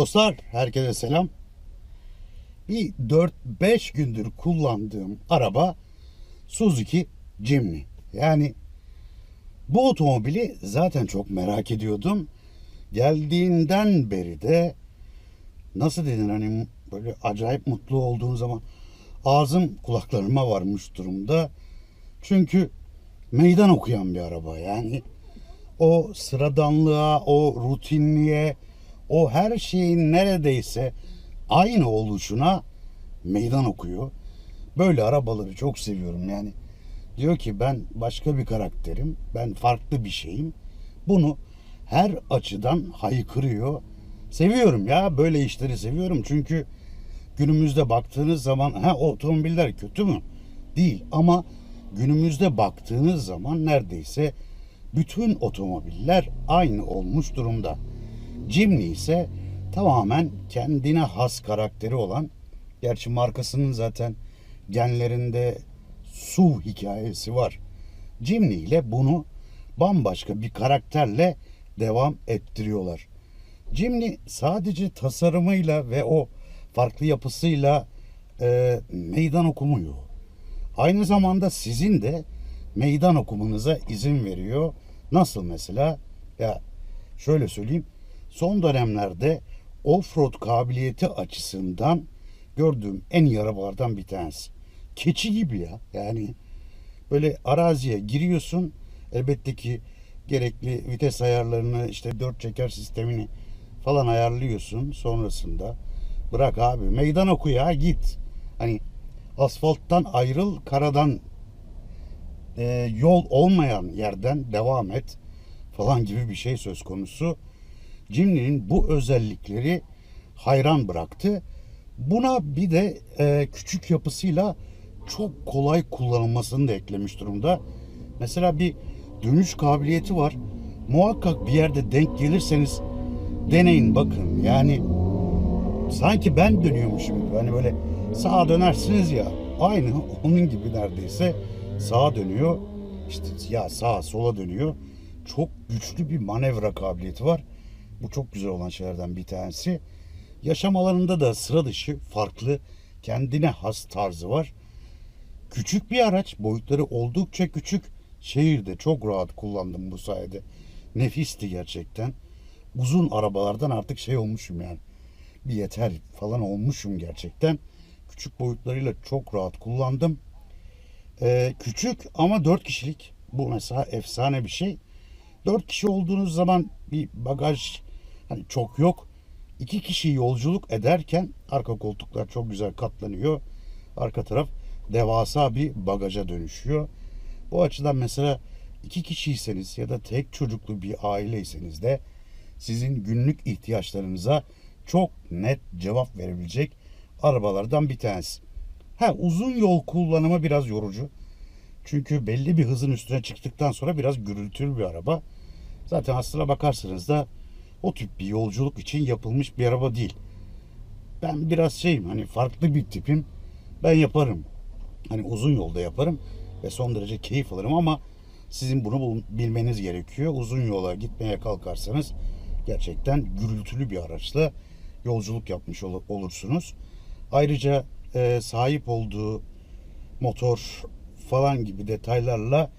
Dostlar herkese selam. Bir 4-5 gündür kullandığım araba Suzuki Jimny. Yani bu otomobili zaten çok merak ediyordum. Geldiğinden beri de nasıl denir hani böyle acayip mutlu olduğum zaman ağzım kulaklarıma varmış durumda. Çünkü meydan okuyan bir araba yani o sıradanlığa, o rutinliğe, o her şeyin neredeyse aynı oluşuna meydan okuyor. Böyle arabaları çok seviyorum yani. Diyor ki ben başka bir karakterim, ben farklı bir şeyim. Bunu her açıdan haykırıyor. Seviyorum ya böyle işleri seviyorum çünkü günümüzde baktığınız zaman ha otomobiller kötü mü? Değil ama günümüzde baktığınız zaman neredeyse bütün otomobiller aynı olmuş durumda. Jimny ise tamamen kendine has karakteri olan, gerçi markasının zaten genlerinde su hikayesi var. Jimny ile bunu bambaşka bir karakterle devam ettiriyorlar. Jimny sadece tasarımıyla ve o farklı yapısıyla e, meydan okumuyor. Aynı zamanda sizin de meydan okumanıza izin veriyor. Nasıl mesela? Ya şöyle söyleyeyim. Son dönemlerde offroad kabiliyeti açısından gördüğüm en iyi arabalardan bir tanesi. Keçi gibi ya. Yani böyle araziye giriyorsun. Elbette ki gerekli vites ayarlarını işte dört çeker sistemini falan ayarlıyorsun sonrasında. Bırak abi meydan oku ya git. Hani asfalttan ayrıl karadan e, yol olmayan yerden devam et falan gibi bir şey söz konusu. Jimny'nin bu özellikleri hayran bıraktı. Buna bir de e, küçük yapısıyla çok kolay kullanılmasını da eklemiş durumda. Mesela bir dönüş kabiliyeti var. Muhakkak bir yerde denk gelirseniz deneyin bakın. Yani sanki ben dönüyormuşum gibi. Hani böyle sağa dönersiniz ya aynı onun gibi neredeyse sağa dönüyor. İşte ya sağa sola dönüyor. Çok güçlü bir manevra kabiliyeti var. Bu çok güzel olan şeylerden bir tanesi. Yaşam alanında da sıra dışı farklı kendine has tarzı var. Küçük bir araç boyutları oldukça küçük. Şehirde çok rahat kullandım bu sayede. Nefisti gerçekten. Uzun arabalardan artık şey olmuşum yani. Bir yeter falan olmuşum gerçekten. Küçük boyutlarıyla çok rahat kullandım. Ee, küçük ama 4 kişilik. Bu mesela efsane bir şey. 4 kişi olduğunuz zaman bir bagaj hani çok yok. 2 kişi yolculuk ederken arka koltuklar çok güzel katlanıyor. Arka taraf devasa bir bagaja dönüşüyor. Bu açıdan mesela iki kişiyseniz ya da tek çocuklu bir aileyseniz de sizin günlük ihtiyaçlarınıza çok net cevap verebilecek arabalardan bir tanesi. Ha uzun yol kullanımı biraz yorucu. Çünkü belli bir hızın üstüne çıktıktan sonra biraz gürültülü bir araba. Zaten aslına bakarsanız da o tip bir yolculuk için yapılmış bir araba değil. Ben biraz şeyim hani farklı bir tipim. Ben yaparım. Hani uzun yolda yaparım ve son derece keyif alırım ama sizin bunu bilmeniz gerekiyor. Uzun yola gitmeye kalkarsanız gerçekten gürültülü bir araçla yolculuk yapmış ol- olursunuz. Ayrıca e, sahip olduğu motor falan gibi detaylarla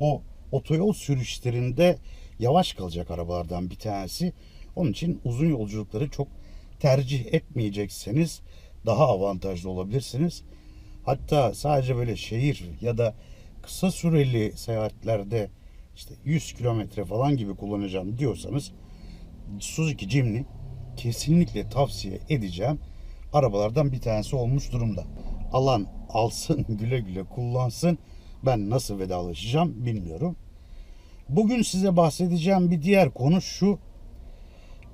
o otoyol sürüşlerinde yavaş kalacak arabalardan bir tanesi. Onun için uzun yolculukları çok tercih etmeyecekseniz daha avantajlı olabilirsiniz. Hatta sadece böyle şehir ya da kısa süreli seyahatlerde işte 100 kilometre falan gibi kullanacağım diyorsanız Suzuki Jimny kesinlikle tavsiye edeceğim arabalardan bir tanesi olmuş durumda. Alan alsın güle güle kullansın. Ben nasıl vedalaşacağım bilmiyorum. Bugün size bahsedeceğim bir diğer konu şu.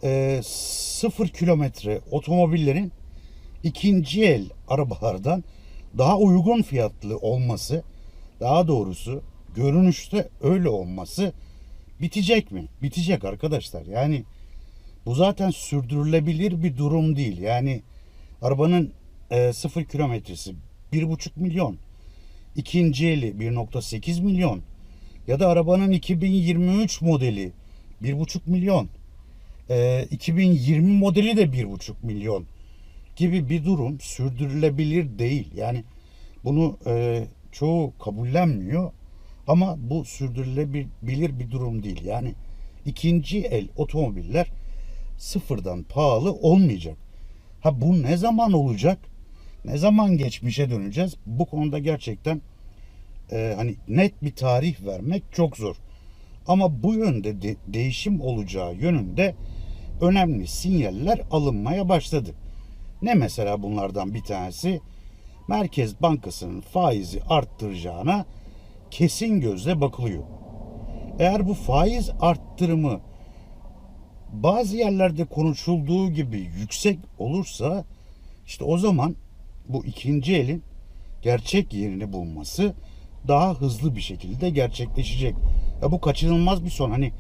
E, sıfır kilometre otomobillerin ikinci el arabalardan daha uygun fiyatlı olması, daha doğrusu görünüşte öyle olması bitecek mi? Bitecek arkadaşlar. Yani bu zaten sürdürülebilir bir durum değil. Yani arabanın e, sıfır kilometresi 1,5 milyon, ikinci eli 1,8 milyon ya da arabanın 2023 modeli 1,5 milyon. Ee, 2020 modeli de 1,5 milyon gibi bir durum sürdürülebilir değil. Yani bunu e, çoğu kabullenmiyor ama bu sürdürülebilir bir durum değil. Yani ikinci el otomobiller sıfırdan pahalı olmayacak. Ha bu ne zaman olacak? Ne zaman geçmişe döneceğiz? Bu konuda gerçekten e, hani net bir tarih vermek çok zor. Ama bu yönde de, değişim olacağı yönünde önemli sinyaller alınmaya başladı. Ne mesela bunlardan bir tanesi? Merkez Bankası'nın faizi arttıracağına kesin gözle bakılıyor. Eğer bu faiz arttırımı bazı yerlerde konuşulduğu gibi yüksek olursa işte o zaman bu ikinci elin gerçek yerini bulması daha hızlı bir şekilde gerçekleşecek. Ya bu kaçınılmaz bir son. Hani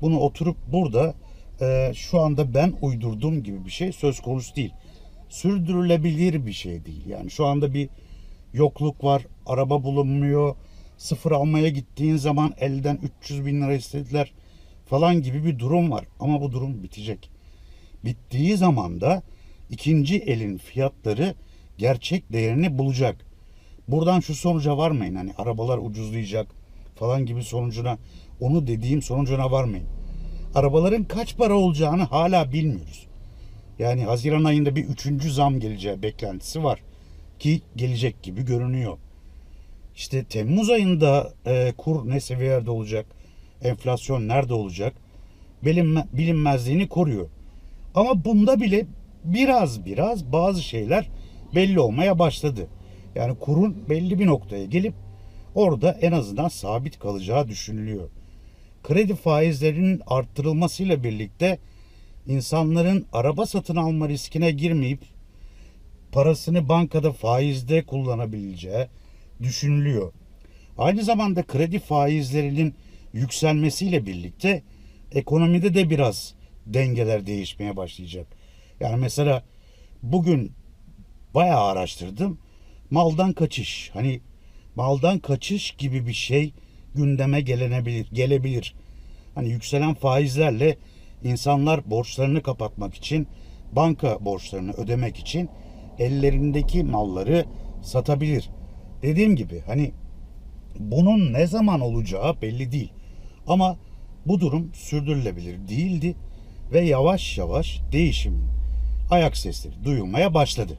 bunu oturup burada e, şu anda ben uydurduğum gibi bir şey söz konusu değil. Sürdürülebilir bir şey değil. Yani şu anda bir yokluk var, araba bulunmuyor, sıfır almaya gittiğin zaman elden 300 bin lira istediler falan gibi bir durum var. Ama bu durum bitecek. Bittiği zaman da ikinci elin fiyatları gerçek değerini bulacak. Buradan şu sonuca varmayın. Hani arabalar ucuzlayacak falan gibi sonucuna onu dediğim sonucuna varmayın. Arabaların kaç para olacağını hala bilmiyoruz. Yani Haziran ayında bir üçüncü zam geleceği beklentisi var. Ki gelecek gibi görünüyor. İşte Temmuz ayında e, kur ne seviyelerde olacak? Enflasyon nerede olacak? Bilinme, bilinmezliğini koruyor. Ama bunda bile biraz biraz bazı şeyler belli olmaya başladı. Yani kurun belli bir noktaya gelip orada en azından sabit kalacağı düşünülüyor. Kredi faizlerinin arttırılmasıyla birlikte insanların araba satın alma riskine girmeyip parasını bankada faizde kullanabileceği düşünülüyor. Aynı zamanda kredi faizlerinin yükselmesiyle birlikte ekonomide de biraz dengeler değişmeye başlayacak. Yani mesela bugün bayağı araştırdım. Maldan kaçış. Hani maldan kaçış gibi bir şey gündeme gelenebilir, gelebilir. Hani yükselen faizlerle insanlar borçlarını kapatmak için, banka borçlarını ödemek için ellerindeki malları satabilir. Dediğim gibi hani bunun ne zaman olacağı belli değil. Ama bu durum sürdürülebilir değildi ve yavaş yavaş değişimin ayak sesleri duyulmaya başladı.